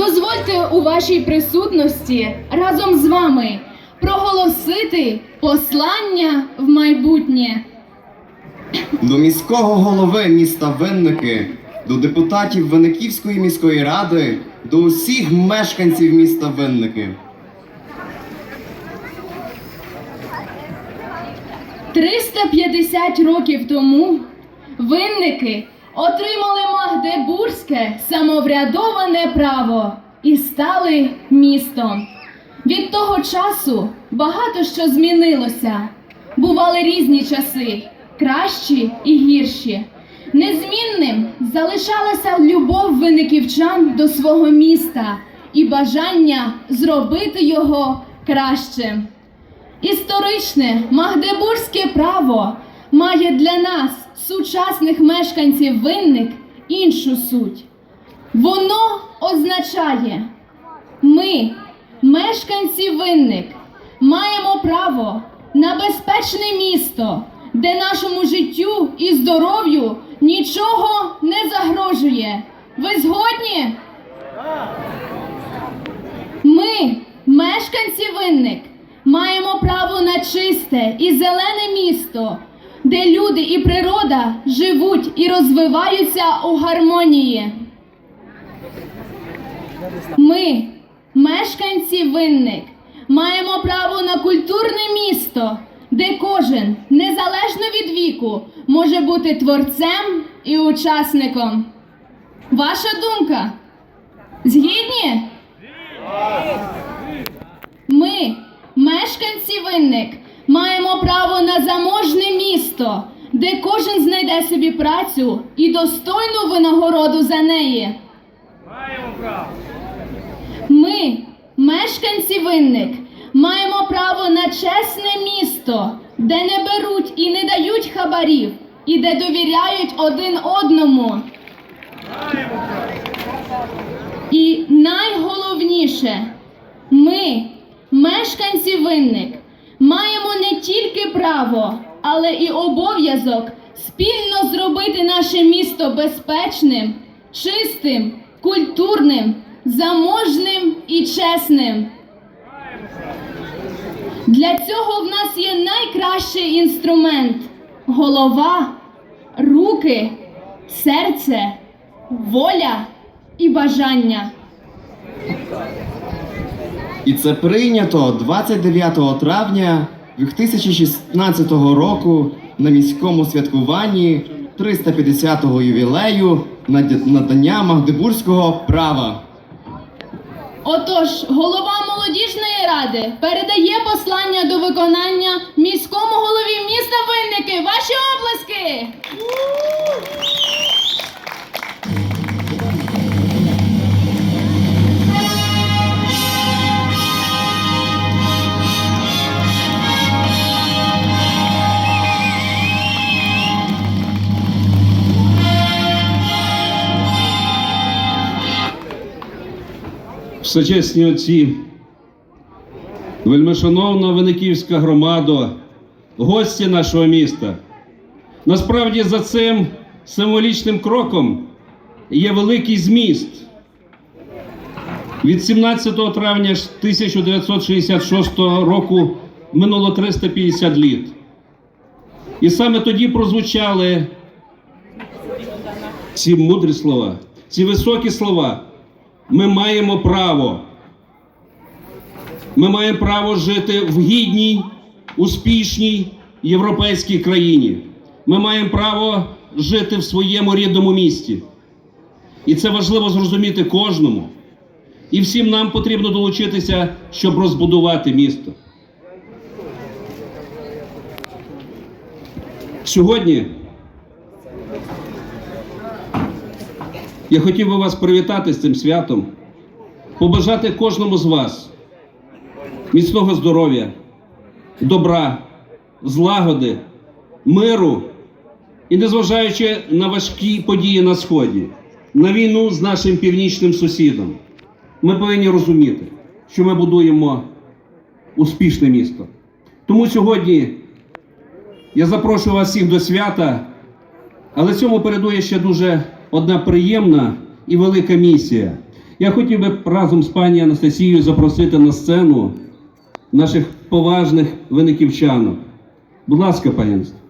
дозвольте у вашій присутності разом з вами проголосити послання в майбутнє. До міського голови міста Винники, до депутатів Винниківської міської ради, до усіх мешканців міста Винники. 350 років тому винники отримали Магдебурзьке самоврядоване право і стали містом. Від того часу багато що змінилося. Бували різні часи, кращі і гірші. Незмінним залишалася любов винниківчан до свого міста і бажання зробити його кращим. Історичне магдебурзьке право має для нас, сучасних мешканців винник, іншу суть. Воно означає, ми, мешканці винник, маємо право на безпечне місто, де нашому життю і здоров'ю нічого не загрожує. Ви згодні? Ми, мешканці винник, маємо право на чисте і зелене місто, де люди і природа живуть і розвиваються у гармонії. Ми, мешканці винник, маємо право на культурне місто, де кожен, незалежно від віку, може бути творцем і учасником. Ваша думка? Згідні? Ми, мешканці винник, маємо право на заможне місто, де кожен знайде собі працю і достойну винагороду за неї. Ми, мешканці винник, маємо право на чесне місто, де не беруть і не дають хабарів, і де довіряють один одному. І найголовніше, ми, мешканці винник, маємо не тільки право, але і обов'язок спільно зробити наше місто безпечним, чистим, культурним, заможним і чесним. Для цього в нас є найкращий інструмент голова, руки, серце, воля і бажання. І це прийнято 29 травня 2016 року на міському святкуванні 350-го ювілею надання Магдебурзького права. Отож, голова молодіжної ради передає послання до виконання міському Всечесні отці, вельмишановна Виниківська громада, гості нашого міста. Насправді за цим символічним кроком є великий зміст. Від 17 травня 1966 року минуло 350 літ. І саме тоді прозвучали ці мудрі слова, ці високі слова. Ми маємо право. Ми маємо право жити в гідній, успішній європейській країні. Ми маємо право жити в своєму рідному місті. І це важливо зрозуміти кожному. І всім нам потрібно долучитися, щоб розбудувати місто. Сьогодні Я хотів би вас привітати з цим святом, побажати кожному з вас міцного здоров'я, добра, злагоди, миру і, незважаючи на важкі події на Сході, на війну з нашим північним сусідом, ми повинні розуміти, що ми будуємо успішне місто. Тому сьогодні я запрошую вас всіх до свята, але цьому передує ще дуже одна приємна і велика місія. Я хотів би разом з пані Анастасією запросити на сцену наших поважних виниківчанок. Будь ласка, пані Анастасія.